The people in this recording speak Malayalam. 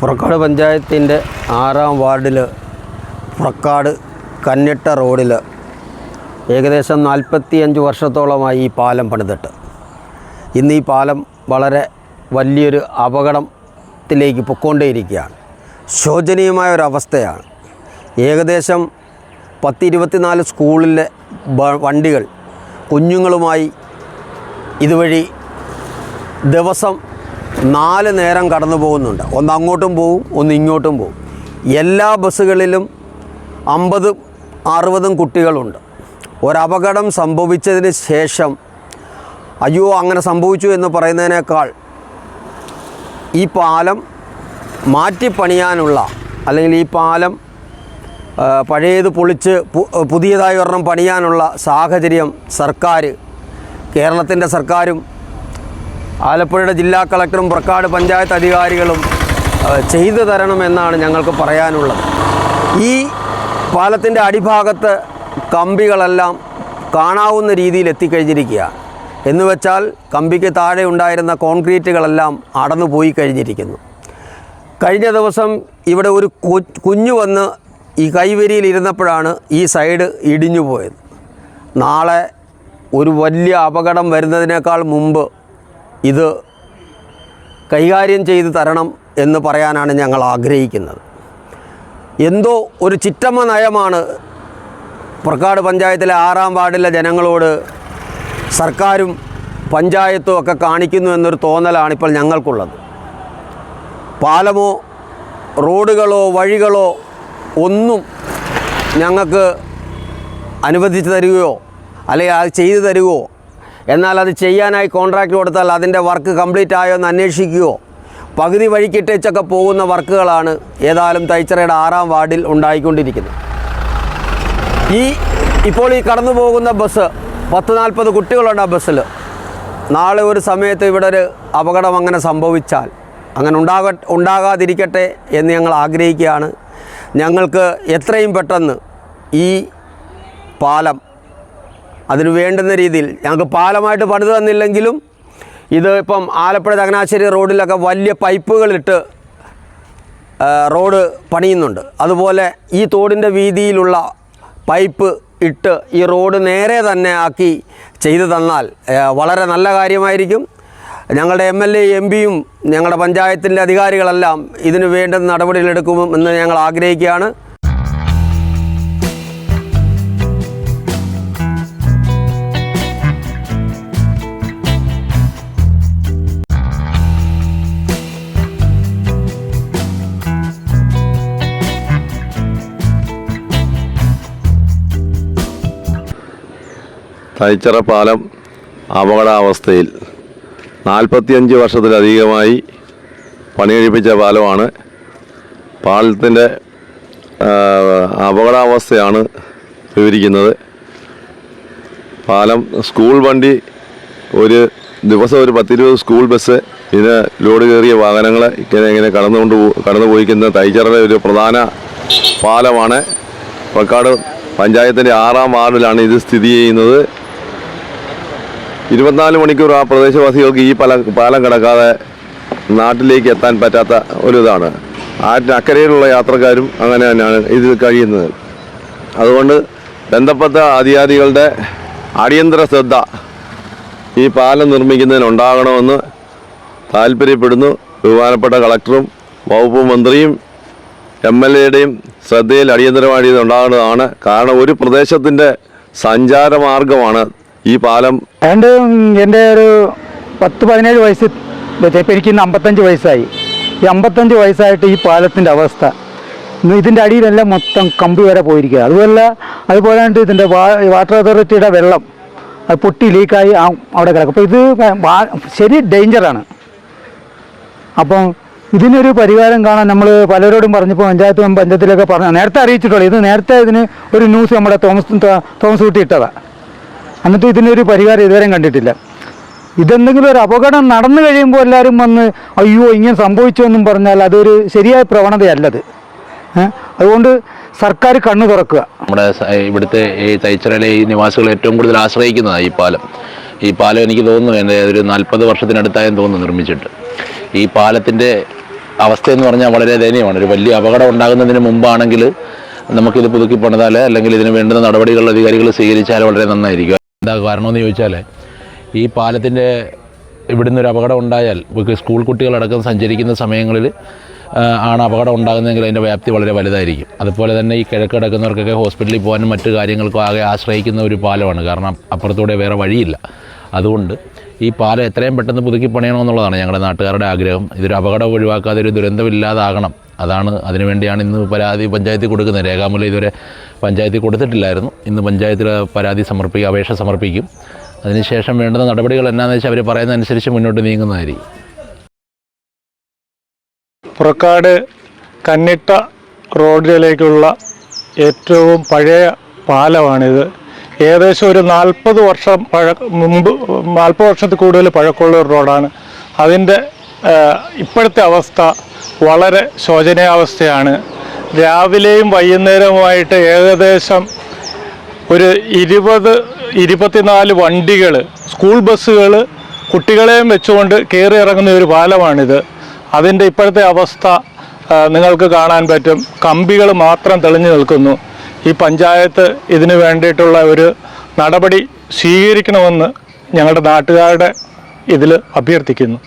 പുറക്കാട് പഞ്ചായത്തിന്റെ ആറാം വാർഡിൽ പുറക്കാട് കന്നിട്ട റോഡിൽ ഏകദേശം നാൽപ്പത്തിയഞ്ച് വർഷത്തോളമായി ഈ പാലം പണിതിട്ട്. ഇന്ന് ഈ പാലം വളരെ വലിയൊരു അപകടത്തിലേക്ക് പൊക്കോണ്ടേയിരിക്കുകയാണ് ശോചനീയമായ ഒരവസ്ഥയാണ് ഏകദേശം പത്ത് ഇരുപത്തിനാല് സ്കൂളിലെ വണ്ടികൾ കുഞ്ഞുങ്ങളുമായി ഇതുവഴി ദിവസം നാല് നേരം കടന്നു പോകുന്നുണ്ട്. ഒന്ന് അങ്ങോട്ടും പോവും ഒന്ന് ഇങ്ങോട്ടും പോവും. എല്ലാ ബസ്സുകളിലും അമ്പതും അറുപതും കുട്ടികളുണ്ട്. ഒരപകടം സംഭവിച്ചതിന് ശേഷം അയ്യോ അങ്ങനെ സംഭവിച്ചു എന്ന് പറയുന്നതിനേക്കാൾ ഈ പാലം മാറ്റിപ്പണിയാനുള്ള അല്ലെങ്കിൽ ഈ പാലം പഴയത് പൊളിച്ച് പുതിയതായി ഒരെണ്ണം പണിയാനുള്ള സാഹചര്യം സർക്കാർ കേരളത്തിന്റെ സർക്കാരും ആലപ്പുഴയുടെ ജില്ലാ കളക്ടറും പ്രക്കാട് പഞ്ചായത്ത് അധികാരികളും ചെയ്തു തരണമെന്നാണ് ഞങ്ങൾക്ക് പറയാനുള്ളത്. ഈ പാലത്തിന്റെ അടിഭാഗത്ത് കമ്പികളെല്ലാം കാണാവുന്ന രീതിയിൽ എത്തിക്കഴിഞ്ഞിരിക്കുകയാണ് എന്ന് വെച്ചാൽ കമ്പിക്ക് താഴെ ഉണ്ടായിരുന്ന കോൺക്രീറ്റുകളെല്ലാം അടന്നു പോയി കഴിഞ്ഞിരിക്കുന്നു. കഴിഞ്ഞ ദിവസം ഇവിടെ ഒരു കുഞ്ഞു വന്ന് ഈ കൈവരിയിൽ ഇരുന്നപ്പോഴാണ് ഈ സൈഡ് ഇടിഞ്ഞു പോയത്. നാളെ ഒരു വലിയ അപകടം വരുന്നതിനേക്കാൾ മുമ്പ് ഇത് കൈകാര്യം ചെയ്ത് തരണം എന്ന് പറയാനാണ് ഞങ്ങൾ ആഗ്രഹിക്കുന്നത്. എന്തോ ഒരു ചിറ്റമ്മ നയമാണ് പുറക്കാട് പഞ്ചായത്തിലെ ആറാം വാർഡിലെ ജനങ്ങളോട് സർക്കാരും പഞ്ചായത്തും ഒക്കെ കാണിക്കുന്നു എന്നൊരു തോന്നലാണ് ഇപ്പോൾ ഞങ്ങൾക്കുള്ളത്. പാലമോ റോഡുകളോ വഴികളോ ഒന്നും ഞങ്ങൾക്ക് അനുവദിച്ചു തരികയോ അല്ലെങ്കിൽ അത് ചെയ്തു തരികയോ എന്നാൽ അത് ചെയ്യാനായി കോൺട്രാക്റ്റ് കൊടുത്താൽ അതിന്റെ വർക്ക് കംപ്ലീറ്റ് ആയോ എന്ന് അന്വേഷിക്കുകയോ പകുതി വഴിക്കിട്ടേച്ചൊക്കെ പോകുന്ന വർക്കുകളാണ് ഏതായാലും തൈച്ചറയുടെ ആറാം വാർഡിൽ ഉണ്ടായിക്കൊണ്ടിരിക്കുന്നത്. ഈ ഇപ്പോൾ ഈ കടന്നു പോകുന്ന ബസ് പത്ത് നാൽപ്പത് കുട്ടികളുണ്ട് ആ ബസ്സിൽ. നാളെ ഒരു സമയത്ത് ഇവിടെ ഒരു അപകടം അങ്ങനെ സംഭവിച്ചാൽ അങ്ങനെ ഉണ്ടാക ഉണ്ടാകാതിരിക്കട്ടെ എന്ന് ഞങ്ങൾ ആഗ്രഹിക്കുകയാണ്. ഞങ്ങൾക്ക് എത്രയും പെട്ടെന്ന് ഈ പാലം അതിന് വേണ്ടുന്ന രീതിയിൽ. ഞങ്ങൾക്ക് പാലമായിട്ട് പണിത് തന്നില്ലെങ്കിലും ഇത് ഇപ്പം ആലപ്പുഴ ചങ്ങനാശ്ശേരി റോഡിലൊക്കെ വലിയ പൈപ്പുകളിട്ട് റോഡ് പണിയുന്നുണ്ട്. അതുപോലെ ഈ തോടിന്റെ വീതിയിലുള്ള പൈപ്പ് ഇട്ട് ഈ റോഡ് നേരെ തന്നെ ആക്കി ചെയ്തു തന്നാൽ വളരെ നല്ല കാര്യമായിരിക്കും. ഞങ്ങളുടെ എം എൽ എ എം പിയും ഞങ്ങളുടെ പഞ്ചായത്തിന്റെ അധികാരികളെല്ലാം ഇതിനു വേണ്ടുന്ന നടപടികളെടുക്കുമെന്ന് ഞങ്ങൾ ആഗ്രഹിക്കുകയാണ്. തൈച്ചിറ പാലം അപകടാവസ്ഥയിൽ നാൽപ്പത്തിയഞ്ച് വർഷത്തിലധികമായി പണികഴിപ്പിച്ച പാലമാണ്. പാലത്തിന്റെ അപകടാവസ്ഥയാണ് വിവരിക്കുന്നത്. പാലം സ്കൂൾ വണ്ടി ഒരു ദിവസം ഒരു പത്തിരുപത് സ്കൂൾ ബസ് ഇതിന് ലോഡ് കയറിയ വാഹനങ്ങൾ ഇങ്ങനെ ഇങ്ങനെ കടന്നുകൊണ്ട് കടന്നു പോയിക്കുന്ന തൈച്ചറയുടെ ഒരു പ്രധാന പാലമാണ്. പക്കാട് പഞ്ചായത്തിന്റെ ആറാം വാർഡിലാണ് ഇത് സ്ഥിതി ചെയ്യുന്നത്. ഇരുപത്തിനാല് മണിക്കൂർ ആ പ്രദേശവാസികൾക്ക് ഈ പല പാലം കിടക്കാതെ നാട്ടിലേക്ക് എത്താൻ പറ്റാത്ത ഒരു ഇതാണ് ആറ്റിന് അക്കരയിലുള്ള യാത്രക്കാരും അങ്ങനെ തന്നെയാണ് ഇതിൽ കഴിയുന്നത്. അതുകൊണ്ട് ബന്ധപ്പെട്ട അധികാരികളുടെ അടിയന്തര ശ്രദ്ധ ഈ പാലം നിർമ്മിക്കുന്നതിന് ഉണ്ടാകണമെന്ന് താല്പര്യപ്പെടുന്നു. ബഹുമാനപ്പെട്ട കളക്ടറും വകുപ്പ് മന്ത്രിയും എം എൽ എയുടെയും ശ്രദ്ധയിൽ അടിയന്തരമായി ഇത് കാരണം ഒരു പ്രദേശത്തിന്റെ സഞ്ചാരമാർഗമാണ് ഈ പാലം അതുകൊണ്ട് എന്റെ ഒരു പത്ത് പതിനേഴ് വയസ്സ് എനിക്ക് ഇന്ന് അമ്പത്തഞ്ച് വയസ്സായി. ഈ അമ്പത്തഞ്ച് വയസ്സായിട്ട് ഈ പാലത്തിന്റെ അവസ്ഥ. ഇതിന്റെ അടിയിലെല്ലാം മൊത്തം കമ്പി വരെ പോയിരിക്കുക. അതുപോലെ അതുപോലെ ഇതിന്റെ വാട്ടർ അതോറിറ്റിയുടെ വെള്ളം അത് പൊട്ടി ലീക്കായി അവിടെ കിടക്കും. അപ്പോൾ ഇത് ശരി ഡേഞ്ചറാണ് അപ്പം ഇതിനൊരു പരിഹാരം കാണാൻ നമ്മൾ പലരോടും പറഞ്ഞപ്പോൾ പഞ്ചായത്ത് പഞ്ചായത്തിലൊക്കെ പറഞ്ഞു നേരത്തെ അറിയിച്ചിട്ടുള്ളൂ. ഇത് നേരത്തെ ഇതിന് ഒരു ന്യൂസ് നമ്മുടെ തോമസ് തോമസ് കുട്ടി ഇട്ടതാണ് എന്നിട്ട് ഇതിനൊരു പരിഹാരം ഇതുവരെയും കണ്ടിട്ടില്ല. ഇതെന്തെങ്കിലും ഒരു അപകടം നടന്നു കഴിയുമ്പോൾ എല്ലാവരും വന്ന് അയ്യോ ഇങ്ങനെ സംഭവിച്ചു എന്നും പറഞ്ഞാൽ അതൊരു ശരിയായ പ്രവണതയല്ലത്? അതുകൊണ്ട് സർക്കാർ കണ്ണു തുറക്കുക. നമ്മുടെ ഇവിടുത്തെ ഈ തൈച്ചിറയിലെ ഈ നിവാസികൾ ഏറ്റവും കൂടുതൽ ആശ്രയിക്കുന്നതാണ് ഈ പാലം. ഈ പാലം എനിക്ക് തോന്നുന്നു എന്റെ ഒരു നാൽപ്പത് വർഷത്തിനടുത്തായെന്ന് തോന്നുന്നു നിർമ്മിച്ചിട്ട്. ഈ പാലത്തിന്റെ അവസ്ഥയെന്ന് പറഞ്ഞാൽ വളരെ ദയനീയമാണ്. ഒരു വലിയ അപകടം ഉണ്ടാകുന്നതിന് മുമ്പാണെങ്കിൽ നമുക്കിത് പുതുക്കി പണിതാൽ അല്ലെങ്കിൽ ഇതിന് വേണ്ടുന്ന നടപടികൾ അധികാരികൾ സ്വീകരിച്ചാൽ വളരെ നന്നായിരിക്കും. എന്താ കാരണമെന്ന് ചോദിച്ചാൽ ഈ പാലത്തിന്റെ ഇവിടുന്ന് ഒരു അപകടം ഉണ്ടായാൽ സ്കൂൾ കുട്ടികളടക്കം സഞ്ചരിക്കുന്ന സമയങ്ങളിൽ ആണ് അപകടം ഉണ്ടാകുന്നതെങ്കിൽ അതിന്റെ വ്യാപ്തി വളരെ വലുതായിരിക്കും. അതുപോലെ തന്നെ ഈ കിഴക്ക് കിടക്കുന്നവർക്കൊക്കെ ഹോസ്പിറ്റലിൽ പോകാനും മറ്റു കാര്യങ്ങൾക്കും ആകെ ആശ്രയിക്കുന്ന ഒരു പാലമാണ്. കാരണം അപ്പുറത്തൂടെ വേറെ വഴിയില്ല. അതുകൊണ്ട് ഈ പാലം എത്രയും പെട്ടെന്ന് പുതുക്കി പണിയണമെന്നുള്ളതാണ് ഞങ്ങളുടെ നാട്ടുകാരുടെ ആഗ്രഹം. ഇതൊരു അപകടം ഒഴിവാക്കാതെ ഒരു ദുരന്തമില്ലാതാകണം. അതാണ് അതിനുവേണ്ടിയാണ് ഇന്ന് പരാതി പഞ്ചായത്തിൽ കൊടുക്കുന്നത്. രേഖാമൂലം ഇതുവരെ പഞ്ചായത്തിൽ കൊടുത്തിട്ടില്ലായിരുന്നു. ഇന്ന് പഞ്ചായത്തിൽ പരാതി സമർപ്പിക്കും അപേക്ഷ സമർപ്പിക്കും. അതിനുശേഷം വേണ്ടുന്ന നടപടികൾ എന്നാന്ന് വെച്ചാൽ അവർ പറയുന്നതനുസരിച്ച് മുന്നോട്ട് നീങ്ങുന്നതായിരിക്കും. പുറക്കാട് കന്നിട്ട റോഡിലേക്കുള്ള ഏറ്റവും പഴയ പാലമാണിത്. ഏകദേശം ഒരു നാൽപ്പത് വർഷം പഴ മുമ്പ് നാൽപ്പത് വർഷത്തിൽ കൂടുതൽ പഴക്കമുള്ള ഒരു റോഡാണ്. അതിന്റെ ഇപ്പോഴത്തെ അവസ്ഥ വളരെ ശോചനീയാവസ്ഥയാണ്. രാവിലെയും വൈകുന്നേരവുമായിട്ട് ഏകദേശം ഒരു ഇരുപത് ഇരുപത്തിനാല് വണ്ടികൾ സ്കൂൾ ബസ്സുകൾ കുട്ടികളെയും വെച്ചുകൊണ്ട് കയറി ഇറങ്ങുന്ന ഒരു പാലമാണിത്. അതിന്റെ ഇപ്പോഴത്തെ അവസ്ഥ നിങ്ങൾക്ക് കാണാൻ പറ്റും. കമ്പികൾ മാത്രം തെളിഞ്ഞു നിൽക്കുന്നു. ഈ പഞ്ചായത്ത് ഇതിനു വേണ്ടിയിട്ടുള്ള ഒരു നടപടി സ്വീകരിക്കണമെന്ന് ഞങ്ങളുടെ നാട്ടുകാരുടെ ഇതിൽ അഭ്യർത്ഥിക്കുന്നു.